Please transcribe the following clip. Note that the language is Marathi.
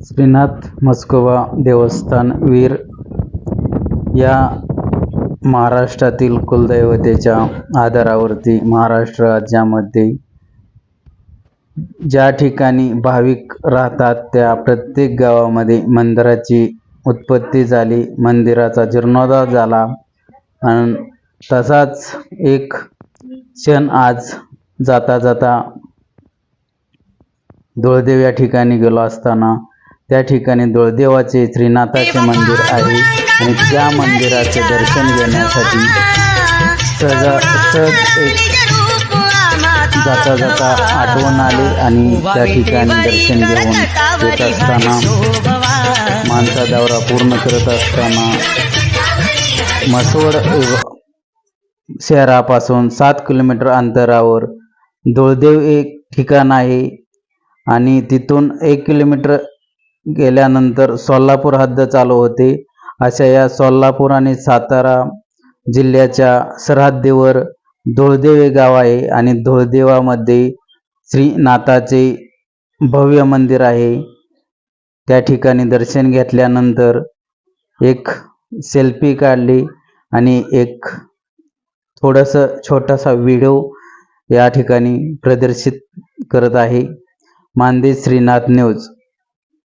श्रीनाथ मस्कोबा देवस्थान वीर या महाराष्ट्रातील कुलदैवतेच्या आधारावरती महाराष्ट्र राज्यामध्ये ज्या ठिकाणी भाविक राहतात त्या प्रत्येक गावामध्ये मंदिराची उत्पत्ती झाली मंदिराचा जीर्णोद्धार झाला. आणि तसाच एक क्षण आज जाता जाता धुळदेव या ठिकाणी गेलो असताना त्या ठिकाणी धुळदेवाचे श्रीनाथाचे मंदिर आहे आणि त्या मंदिराचे दर्शन घेण्यासाठी सहजा सहज एक जाता जाता आठवण आली आणि त्या ठिकाणी दर्शन घेऊन येत असताना माणसा दौरा पूर्ण करत असताना मसवड शहरापासून सात किलोमीटर अंतरावर धुळदेव एक ठिकाण आहे आणि तिथून एक किलोमीटर गेल्यानंतर सोलापूर हद्द चालू होते. अशा या सोलापूर आणि सातारा जिल्ह्याच्या सरहद्दीवर धुळदेव गाव आहे आणि धुळदेवामध्ये श्रीनाथाचे भव्य मंदिर आहे. त्या ठिकाणी दर्शन घेतल्यानंतर एक सेल्फी काढली आणि एक थोडंसं छोटासा व्हिडिओ या ठिकाणी प्रदर्शित करत आहे. मानदेश श्रीनाथ न्यूज.